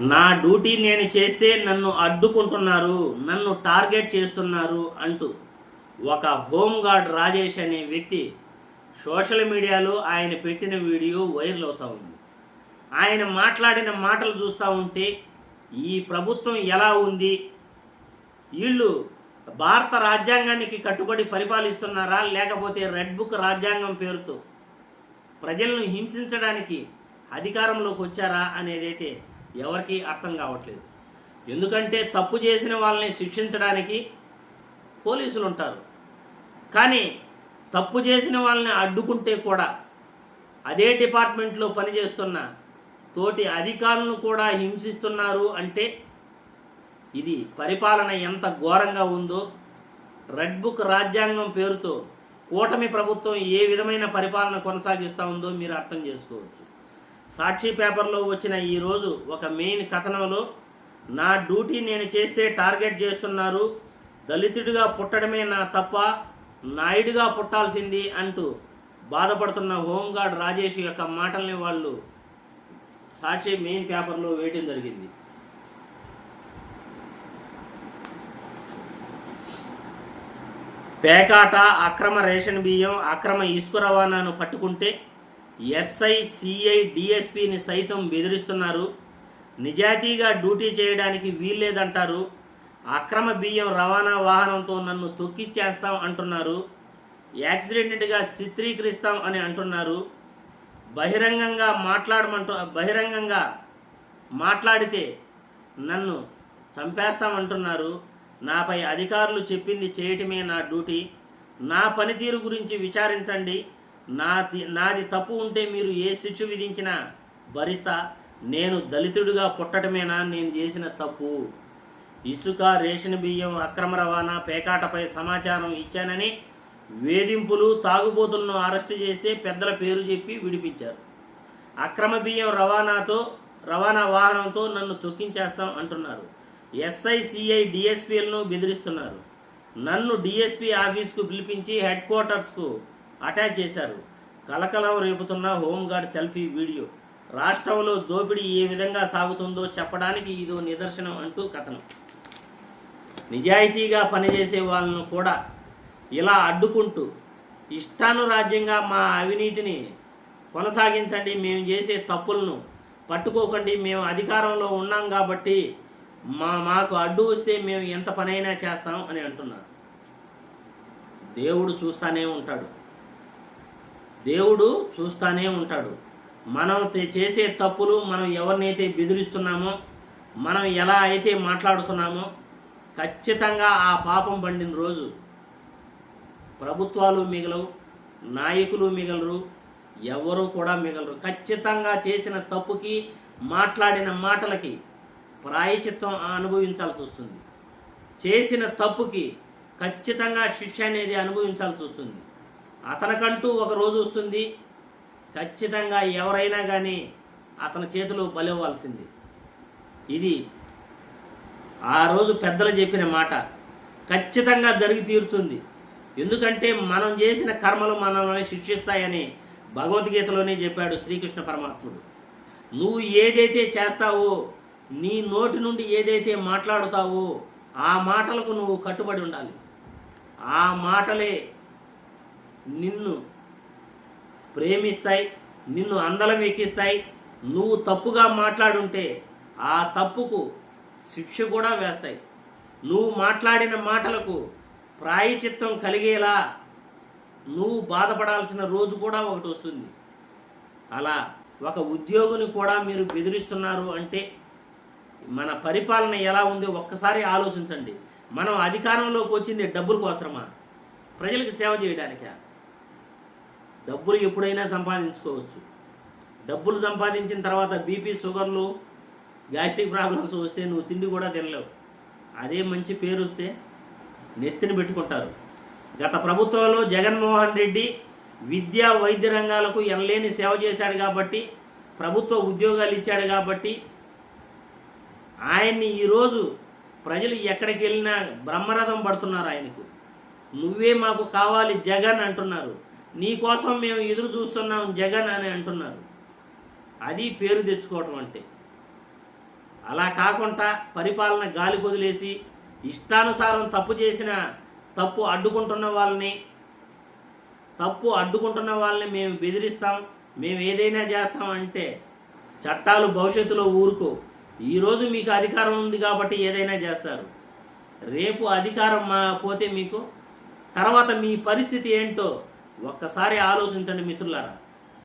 నా డ్యూటీ నేను చేస్తే నన్ను అడ్డుకుంటున్నారు నన్ను టార్గెట్ చేస్తున్నారు అంటూ ఒక హోంగార్డ్ రాజేష్ అనే వ్యక్తి సోషల్ మీడియాలో ఆయన పెట్టిన వీడియో వైరల్ అవుతూ ఉంది. ఆయన మాట్లాడిన మాటలు చూస్తూ ఉంటే ఈ ప్రభుత్వం ఎలా ఉంది? వీళ్ళు భారత రాజ్యాంగానికి కట్టుబడి పరిపాలిస్తున్నారా? లేకపోతే రెడ్ బుక్ రాజ్యాంగం పేరుతో ప్రజలను హింసించడానికి అధికారంలోకి వచ్చారా? అనేదైతే ఎవరికీ అర్థం కావట్లేదు. ఎందుకంటే తప్పు చేసిన వాళ్ళని శిక్షించడానికి పోలీసులు ఉంటారు. కానీ తప్పు చేసిన వాళ్ళని అడ్డుకుంటే కూడా అదే డిపార్ట్మెంట్లో పనిచేస్తున్న తోటి అధికారులను కూడా హింసిస్తున్నారు అంటే ఇది పరిపాలన ఎంత ఘోరంగా ఉందో రెడ్ బుక్ రాజ్యాంగం పేరుతో కూటమి ప్రభుత్వం ఏ విధమైన పరిపాలన కొనసాగిస్తూ ఉందో మీరు అర్థం చేసుకోవచ్చు. సాక్షి పేపర్లో వచ్చిన ఈరోజు ఒక మెయిన్ కథనంలో నా డ్యూటీ నేను చేస్తే టార్గెట్ చేస్తున్నారు దళితుడిగా పుట్టడమే నా తప్ప నాయుడిగా పుట్టాల్సింది అంటూ బాధపడుతున్న హోంగార్డ్ రాజేష్ యొక్క మాటల్ని వాళ్ళు సాక్షి మెయిన్ పేపర్లో వేయటం జరిగింది. పేకాట అక్రమ రేషన్ బియ్యం అక్రమ ఇసుక రవాణాను పట్టుకుంటే ఎస్ఐ సిఐ డిఎస్పిని సైతం బెదిరిస్తున్నారు. నిజాయితీగా డ్యూటీ చేయడానికి వీల్లేదంటారు. అక్రమ బియ్యం రవాణా వాహనంతో నన్ను తొక్కిచ్చేస్తాం అంటున్నారు. యాక్సిడెంట్గా చిత్రీకరిస్తాం అని అంటున్నారు. బహిరంగంగా మాట్లాడమంటూ బహిరంగంగా మాట్లాడితే నన్ను చంపేస్తామంటున్నారు నాపై అధికారులు చెప్పింది చేయటమే నా డ్యూటీ. నా పనితీరు గురించి విచారించండి. నాది నాది తప్పు ఉంటే మీరు ఏ శిక్ష విధించినా భరిస్తా నేను దళితుడిగా పుట్టడమేనా నేను చేసిన తప్పు. ఇసుక రేషన్ బియ్యం అక్రమ రవాణా పేకాటపై సమాచారం ఇచ్చానని వేధింపులు తాగుబోతులను అరెస్టు చేస్తే పెద్దల పేరు చెప్పి విడిపించారు. అక్రమ బియ్యం రవాణాతో రవాణా వాహనంతో నన్ను తొక్కించేస్తాం అంటున్నారు. ఎస్ఐ సిఐ డిఎస్పీలను బెదిరిస్తున్నారు. నన్ను డిఎస్పీ ఆఫీస్కు పిలిపించి హెడ్ క్వార్టర్స్కు అటాచ్ చేశారు. కలకలం రేపుతున్న హోంగార్డ్ సెల్ఫీ వీడియో. రాష్ట్రంలో దోపిడీ ఏ విధంగా సాగుతుందో చెప్పడానికి ఇదో నిదర్శనం అంటూ కథనం. నిజాయితీగా పనిచేసే వాళ్ళను కూడా ఇలా అడ్డుకుంటూ ఇష్టానురాజ్యంగా మా అవినీతిని కొనసాగించండి మేము చేసే తప్పులను పట్టుకోకండి మేము అధికారంలో ఉన్నాం కాబట్టి మా మాకు అడ్డు వస్తే మేము ఎంత పనైనా చేస్తాం అని అంటున్నారు. దేవుడు చూస్తానే ఉంటాడు. దేవుడు చూస్తానే ఉంటాడు. మనం చేసే తప్పులు మనం ఎవరినైతే బెదిరిస్తున్నామో మనం ఎలా అయితే మాట్లాడుతున్నామో ఖచ్చితంగా ఆ పాపం పండిన రోజు ప్రభుత్వాలు మిగలవు నాయకులు మిగలరు ఎవరు కూడా మిగలరు. ఖచ్చితంగా చేసిన తప్పుకి మాట్లాడిన మాటలకి ప్రాయచిత్వం అనుభవించాల్సి వస్తుంది. చేసిన తప్పుకి ఖచ్చితంగా శిక్ష అనేది అనుభవించాల్సి వస్తుంది. అతనికంటూ ఒక రోజు వస్తుంది. ఖచ్చితంగా ఎవరైనా కానీ అతని చేతిలో బలివ్వాల్సింది ఇది ఆ రోజు పెద్దలు చెప్పిన మాట. ఖచ్చితంగా జరిగి తీరుతుంది. ఎందుకంటే మనం చేసిన కర్మలు మనల్ని శిక్షిస్తాయని భగవద్గీతలోనే చెప్పాడు శ్రీకృష్ణ పరమాత్ముడు. నువ్వు ఏదైతే చేస్తావో నీ నోటి నుండి ఏదైతే మాట్లాడుతావో ఆ మాటలకు నువ్వు కట్టుబడి ఉండాలి. ఆ మాటలే నిన్ను ప్రేమిస్తాయి నిన్ను అందలం ఎక్కిస్తాయి. నువ్వు తప్పుగా మాట్లాడుంటే ఆ తప్పుకు శిక్ష కూడా వేస్తాయి. నువ్వు మాట్లాడిన మాటలకు ప్రాయచిత్తం కలిగేలా నువ్వు బాధపడాల్సిన రోజు కూడా ఒకటి వస్తుంది. అలా ఒక ఉద్యోగిని కూడా మీరు బెదిరిస్తున్నారు అంటే మన పరిపాలన ఎలా ఉందో ఒక్కసారి ఆలోచించండి. మనం అధికారంలోకి వచ్చింది డబ్బుల కోసమా ప్రజలకు సేవ చేయడానికా? డబ్బులు ఎప్పుడైనా సంపాదించుకోవచ్చు. డబ్బులు సంపాదించిన తర్వాత బీపీ షుగర్లు గ్యాస్ట్రిక్ ప్రాబ్లమ్స్ వస్తే నువ్వు తిండి కూడా తినలేవు. అదే మంచి పేరు వస్తే నెత్తిని పెట్టుకుంటారు. గత ప్రభుత్వంలో జగన్మోహన్ రెడ్డి విద్యా వైద్య రంగాలకు ఎనలేని సేవ చేశాడు కాబట్టి ప్రభుత్వ ఉద్యోగాలు ఇచ్చాడు కాబట్టి ఆయన్ని ఈరోజు ప్రజలు ఎక్కడికి వెళ్ళినా బ్రహ్మరథం పడుతున్నారు ఆయనకు. నువ్వే మాకు కావాలి జగన్ అంటున్నారు. నీకోసం మేము ఎదురు చూస్తున్నాం జగన్ అని అంటున్నారు. అది పేరు తెచ్చుకోవటం అంటే. అలా కాకుండా పరిపాలన గాలి వదిలేసి ఇష్టానుసారం తప్పు చేసిన తప్పు అడ్డుకుంటున్న వాళ్ళని తప్పు అడ్డుకుంటున్న వాళ్ళని మేము బెదిరిస్తాం మేము ఏదైనా చేస్తాం అంటే చట్టాలు భవిష్యత్తులో ఊరుకో. ఈరోజు మీకు అధికారం ఉంది కాబట్టి ఏదైనా చేస్తారు. రేపు అధికారం మా పోతే మీకు తర్వాత మీ పరిస్థితి ఏంటో ఒక్కసారి ఆలోచించండి మిత్రులారా.